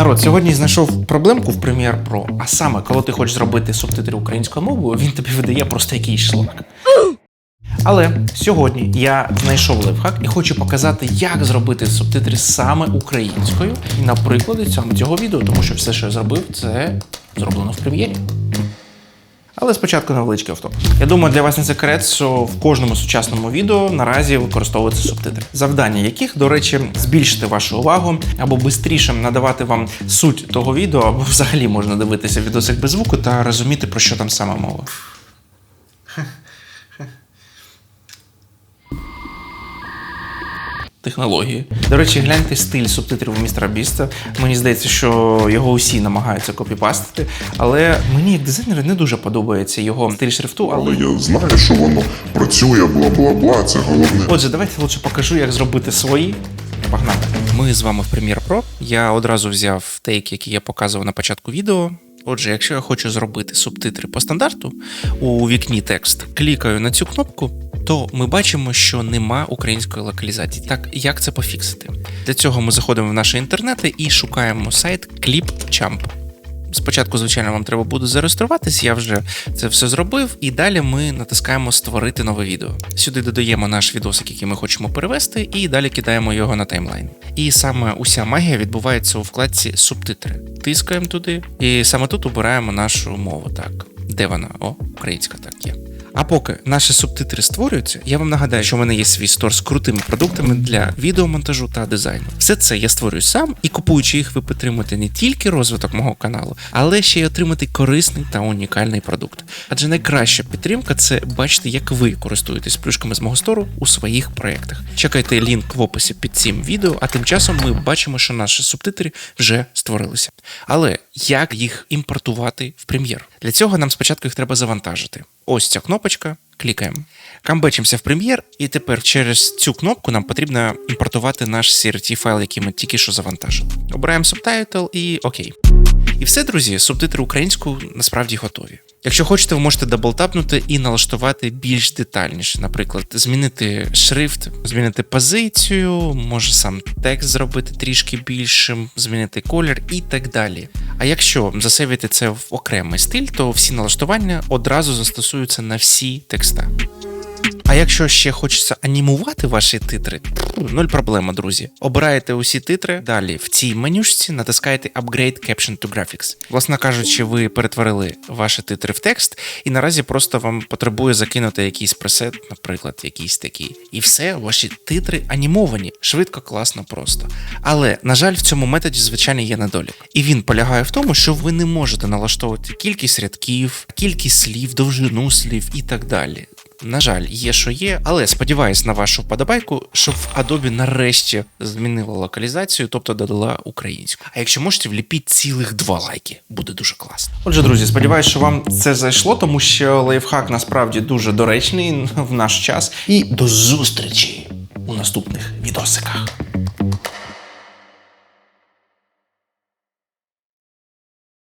Народ, сьогодні знайшов проблемку в Premiere Pro, а саме, коли ти хочеш зробити субтитри українською мовою, він тобі видає просто якийсь шлак. Але сьогодні я знайшов лайфхак і хочу показати, як зробити субтитри саме українською і на прикладі цього відео, тому що все, що я зробив, це зроблено в прем'єрі. Але спочатку невеличкий авто. Я думаю, для вас не секрет, що в кожному сучасному відео наразі використовуються субтитри, завдання яких, до речі, збільшити вашу увагу або швидше надавати вам суть того відео, або взагалі можна дивитися відосик без звуку та розуміти, про що там саме мова. Технології. До речі, гляньте стиль субтитрів містера Біста. Мені здається, що його усі намагаються копіпастити, але мені як дизайнеру не дуже подобається його стиль шрифту. Але Але я знаю, що воно працює, бла бла бла. Це головне. отже, давайте лучше покажу, як зробити свої. Погнали. Ми з вами в Premiere Pro. Я одразу взяв тейк, який я показував на початку відео. Отже, якщо я хочу зробити субтитри по стандарту у вікні текст, клікаю на цю кнопку, то ми бачимо, що нема української локалізації. Так, як це пофіксити? Для цього ми заходимо в наші інтернети і шукаємо сайт ClipChamp. Спочатку, звичайно, вам треба буде зареєструватись, я вже це все зробив, і далі ми натискаємо Створити нове відео. Сюди додаємо наш відосик, який ми хочемо перевести, і далі кидаємо його на таймлайн. І саме уся магія відбувається у вкладці Субтитри. Тискаємо туди, і саме тут обираємо нашу мову. Так, де вона? О, українська так є. А поки наші субтитри створюються, я вам нагадаю, що в мене є свій стор з крутими продуктами для відеомонтажу та дизайну. Все це я створюю сам і купуючи їх, ви підтримуєте не тільки розвиток мого каналу, але ще й отримати корисний та унікальний продукт. Адже найкраща підтримка це бачити, як ви користуєтесь плюшками з мого стору у своїх проєктах. Чекайте лінк в описі під цим відео, а тим часом ми бачимо, що наші субтитри вже створилися. Але як їх імпортувати в прем'єр? Для цього нам спочатку їх треба завантажити. Ось ця кнопочка. Клікаємо. Камбечимося в прем'єр, і тепер через цю кнопку нам потрібно імпортувати наш CRT файл, який ми тільки що завантажили. Обираємо субтайтл і окей. І все, друзі, субтитри українською насправді готові. Якщо хочете, ви можете даблтапнути і налаштувати більш детальніше. Наприклад, змінити шрифт, змінити позицію, може сам текст зробити трішки більшим, змінити колір і так далі. А якщо засейвити це в окремий стиль, то всі налаштування одразу застосуються на всі текста. А якщо ще хочеться анімувати ваші титри, нуль проблема, друзі. Обираєте усі титри. Далі в цій менюшці натискаєте Upgrade Caption to Graphics. Власне кажучи, ви перетворили ваші титри в текст, і наразі просто вам потребує закинути якийсь пресет, наприклад, якийсь такий. І все, ваші титри анімовані. Швидко, класно, просто. Але, на жаль, в цьому методі, звичайно, є недолік. І він полягає в тому, що ви не можете налаштовувати кількість рядків, кількість слів, довжину слів і так далі. На жаль, є, що є, але сподіваюсь на вашу вподобайку, щоб Adobe нарешті змінила локалізацію, тобто додала українську. А якщо можете, вліпіть цілих два лайки, буде дуже класно. Отже, друзі, сподіваюся, що вам це зайшло, тому що лайфхак насправді дуже доречний в наш час. І до зустрічі у наступних відосиках.